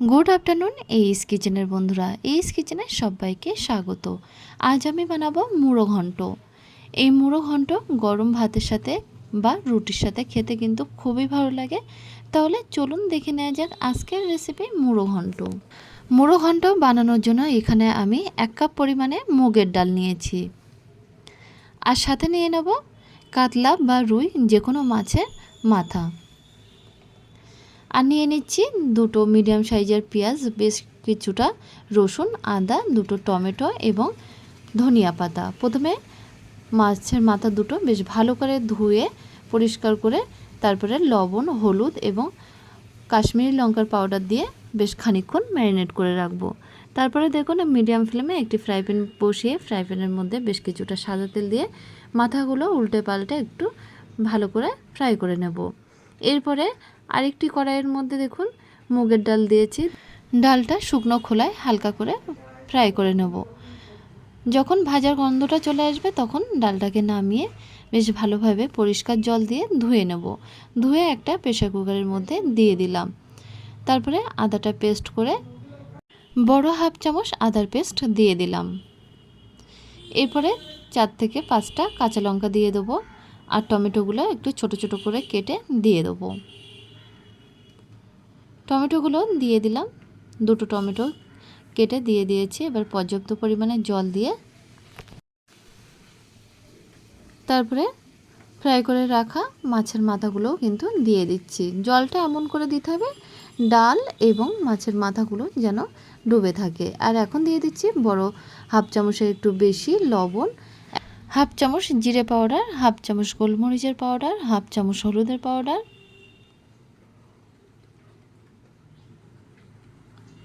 Good afternoon এইস কিচেনের বন্ধুরা। এইস কিচেনে সবাইকে স্বাগত। আজ আমি বানাবো মুড়ো ঘন্ট। এই মুড়ো ঘন্ট গরম ভাতের সাথে বা রুটির সাথে খেতে কিন্তু খুবই ভালো লাগে। তাহলে চলুন দেখে নেওয়া যাক আজকের রেসিপি মুড়ো ঘন্ট। মুড়ো ঘন্ট বানানোর জন্য এখানে আমি এক কাপ পরিমাণে মুগের ডাল নিয়েছি। আর সাথে নিয়ে নেব কাতলা বা রুই যে কোনো মাছের মাথা। আর নিয়ে নিচ্ছি দুটো মিডিয়াম সাইজের পেঁয়াজ, বেশ কিছুটা রসুন, আদা, দুটো টমেটো এবং ধনিয়া পাতা। প্রথমে মাছের মাথা দুটো বেশ ভালো করে ধুয়ে, পরিষ্কার করে, তারপরে লবণ, হলুদ এবং কাশ্মীরি লঙ্কার পাউডার দিয়ে বেশ খানিকক্ষণ ম্যারিনেট করে রাখব। তারপরে দেখুন মিডিয়াম ফ্লেমে একটি ফ্রাই প্যান বসিয়ে ফ্রাই প্যানের মধ্যে বেশ কিছুটা সাদা তেল দিয়ে মাথাগুলো উল্টে পাল্টে একটু ভালো করে ফ্রাই করে নেব। এরপরে আরেকটি কড়াইয়ের মধ্যে দেখুন, মুগের ডাল দিয়েছি। ডালটা শুকনো খোলায় হালকা করে ফ্রাই করে নেব। যখন ভাজার গন্ধটা চলে আসবে, তখন ডালটাকে নামিয়ে বেশ ভালোভাবে পরিষ্কার জল দিয়ে ধুয়ে নেব। ধুয়ে একটা প্রেশার কুকারের মধ্যে দিয়ে দিলাম। তারপরে আদাটা পেস্ট করে বড় হাফ চামচ আদার পেস্ট দিয়ে দিলাম। এরপরে চার থেকে পাঁচটা কাঁচা লঙ্কা দিয়ে দেবো। আর টমেটোগুলো একটু ছোট ছোট করে কেটে দিয়ে দেবো। টমেটোগুলো দিয়ে দিলাম, দুটো টমেটো কেটে দিয়ে দিয়েছি, এবার পর্যাপ্ত পরিমাণে জল দিয়ে তারপরে ফ্রাই করে রাখা মাছের মাথাগুলোও কিন্তু দিয়ে দিচ্ছি। জলটা এমন করে দিতে হবে, ডাল এবং মাছের মাথাগুলো যেন ডুবে থাকে। আর এখন দিয়ে দিচ্ছি বড় হাফ চামচের একটু বেশি লবণ, হাফ চামচ জিরে পাউডার, হাফ চামচ গোলমরিচের পাউডার, হাফ চামচ হলুদের পাউডার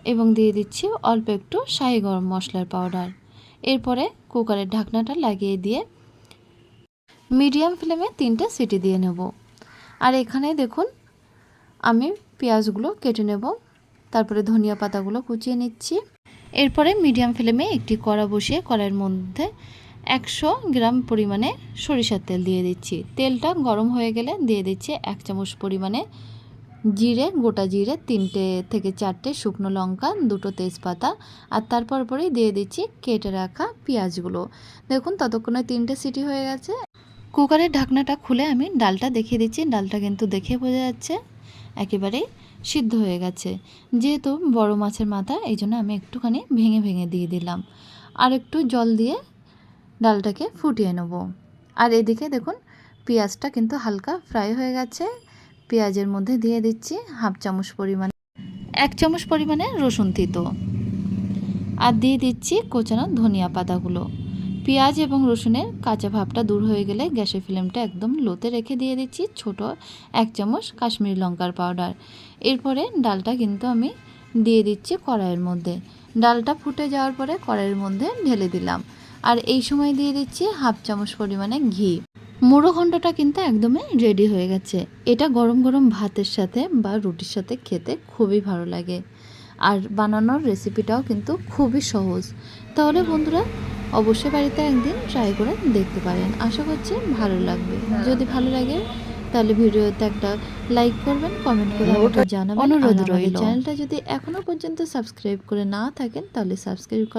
এবং দিয়ে দিচ্ছি অল্প একটু শাহি গরম মশলার পাউডার এরপরে কুকারের ঢাকনাটা লাগিয়ে দিয়ে মিডিয়াম ফ্লেমে তিনটে সিটি দিয়ে নেব। আর এখানে দেখুন, আমি পেঁয়াজগুলো কেটে নেব। তারপরে ধনিয়া পাতাগুলো কুচিয়ে নিচ্ছি। এরপরে মিডিয়াম ফ্লেমে একটি কড়া বসিয়ে কড়াইয়ের মধ্যে একশো গ্রাম পরিমাণে সরিষার তেল দিয়ে দিচ্ছি। তেলটা গরম হয়ে গেলে দিয়ে দিচ্ছি এক চামচ পরিমাণে জিরে, গোটা জিরে, তিনটে থেকে চারটে শুকনো লঙ্কা, দুটো তেজপাতা আর তারপর পরেই দিয়ে দিচ্ছি কেটে রাখা পেঁয়াজগুলো। দেখুন ততক্ষণে তিনটে সিটি হয়ে গেছে। কুকারের ঢাকনাটা খুলে আমি ডালটা দেখিয়ে দিচ্ছি। ডালটা কিন্তু দেখে বোঝা যাচ্ছে একেবারেই সিদ্ধ হয়ে গেছে। যেহেতু বড় মাছের মাথা, এই জন্য আমি একটুখানি ভেঙে ভেঙে দিয়ে দিলাম। আর একটু জল দিয়ে ডালটাকে ফুটিয়ে নেব। আর এদিকে দেখুন পেঁয়াজটা কিন্তু হালকা ফ্রাই হয়ে গেছে। পেঁয়াজের মধ্যে দিয়ে দিচ্ছি হাফ চামচ পরিমাণে, এক চামচ পরিমাণে রসুন তিতো আর দিয়ে দিচ্ছি কোচানো ধনিয়া পাতাগুলো। পেঁয়াজ এবং রসুনের কাঁচা ভাবটা দূর হয়ে গেলে গ্যাসের ফ্লেমটা একদম লোতে রেখে দিয়ে দিচ্ছি ছোট এক চামচ কাশ্মীরি লঙ্কার পাউডার। এরপরে ডালটা কিন্তু আমি দিয়ে দিচ্ছি কড়াইয়ের মধ্যে। ডালটা ফুটে যাওয়ার পরে কড়াইয়ের মধ্যে ঢেলে দিলাম। আর এই সময় দিয়ে দিচ্ছি হাফ চামচ পরিমাণে ঘি। মুড়ো ঘণ্টটা কিন্তু একদমই রেডি হয়ে গেছে। এটা গরম গরম ভাতের সাথে বা রুটির সাথে খেতে খুবই ভালো লাগে। আর বানানোর রেসিপিটাও কিন্তু খুবই সহজ। তাহলে বন্ধুরা অবশ্যই বাড়িতে একদিন ট্রাই করে দেখতে পারেন। আশা করছি ভালো লাগবে। যদি ভালো লাগে তাহলে ভিডিওতে একটা লাইক করবেন কমেন্ট করে জানাবেন। অনুরোধ রইল। চ্যানেলটা যদি এখনও পর্যন্ত সাবস্ক্রাইব করে না থাকেন তাহলে সাবস্ক্রাইব করা